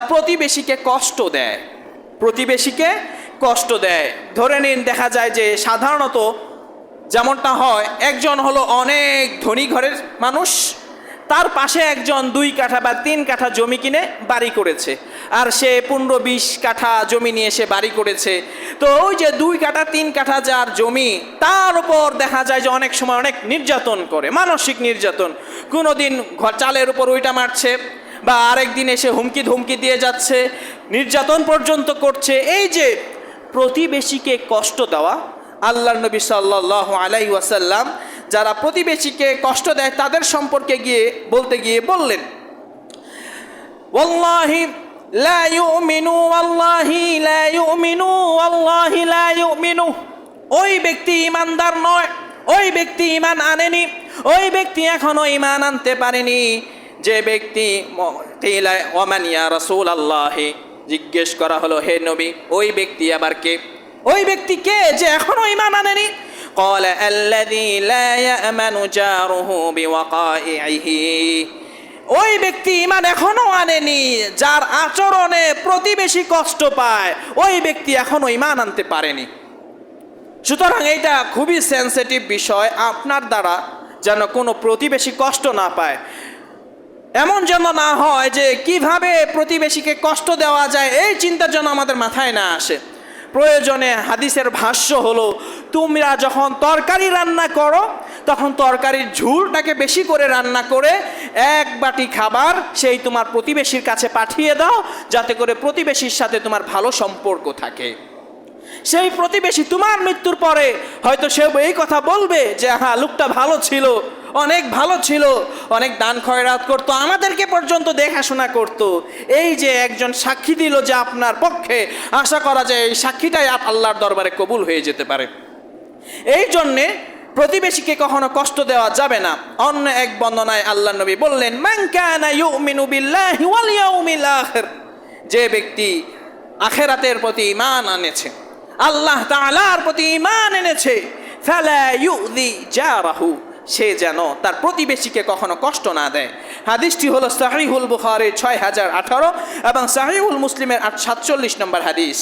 প্রতিবেশীকে কষ্ট দেয়। প্রতিবেশীকে কষ্ট দেয়। ধরে নিন, দেখা যায় যে সাধারণত যেমনটা হয়, একজন হলো অনেক ধনী ঘরের মানুষ, তার পাশে একজন দুই কাঠা বা তিন কাঠা জমি কিনে বাড়ি করেছে। আর সে পনেরো বিশ কাঠা জমি নিয়ে সে বাড়ি করেছে। তো ওই যে দুই কাঠা, তিন কাঠা যার জমি, তার উপর দেখা যায় যে অনেক সময় অনেক নির্যাতন করে, মানসিক নির্যাতন। কোনো দিন চালের উপর ওইটা মারছে বা আরেক দিন এসে হুমকি ধুমকি দিয়ে যাচ্ছে, নির্যাতন পর্যন্ত করছে। এই যে প্রতিবেশীকে কষ্ট দেওয়া আল্লাহ নবী সাল্লাহ আলাই ওয়াসাল্লাম যারা প্রতিবেশীকে কষ্ট দেয়, তাদের সম্পর্কে গিয়ে বলতে গিয়ে বললেন ওই ব্যক্তি ইমানদার নয়, ওই ব্যক্তি ইমান আনেনি, ওই ব্যক্তি এখনও ইমান আনতে পারেনি। যে ব্যক্তি ম- কিলা ওমান ইয়া রাসূল আল্লাহি জিজ্ঞেস করা হলো হে নবী ওই ব্যক্তি আবার কে ওই ব্যক্তি কে যে এখনো ইমান আনেনি قال الذي لا يأمن جاره بوقائعه ওই ব্যক্তি ইমান এখনো আনেনি যার আচরণে প্রতিবেশী কষ্ট পায় ওই ব্যক্তি এখনো ইমান আনতে পারেনি সুতরাং এইটা খুবই সেন্সিটিভ বিষয় আপনার দ্বারা যেন কোনো প্রতিবেশী কষ্ট না পায় এমন যেন না হয় যে কীভাবে প্রতিবেশীকে কষ্ট দেওয়া যায়, এই চিন্তা যেন আমাদের মাথায় না আসে। প্রয়োজনে হাদিসের ভাষ্য হলো, তোমরা যখন তরকারি রান্না করো, তখন তরকারির ঝুলটাকে বেশি করে রান্না করে এক বাটি খাবার সেই তোমার প্রতিবেশীর কাছে পাঠিয়ে দাও, যাতে করে প্রতিবেশীর সাথে তোমার ভালো সম্পর্ক থাকে। সেই প্রতিবেশী তোমার মৃত্যুর পরে হয়তো সে এই কথা বলবে যে হ্যাঁ লোকটা ভালো ছিল। অনেক ভালো ছিল, অনেক দান খয়রাত করতো, আমাদেরকে পর্যন্ত দেখাশোনা করত। এই যে একজন সাক্ষী দিল যে আপনার পক্ষে, আশা করা যায় এই সাক্ষীটাই আল্লাহর দরবারে কবুল হয়ে যেতে পারে। এই জন্যে প্রতিবেশীকে কখনো কষ্ট দেওয়া যাবে না। অন্য এক বন্দনায় আল্লাহ নবী বললেন যে ব্যক্তি আখেরাতের প্রতি ইমান আনেছে, আল্লাহ তাআলার প্রতি ইমান এনেছে, ফেলা ইউযি জারাহু। সে যেন তার প্রতিবেশীকে কখনো কষ্ট না দেয়। হাদিসটি হলো সাহিহুল বুখারের ছয় হাজার আঠারো এবং সাহিউল মুসলিমের আট সাতচল্লিশ নম্বর হাদিস।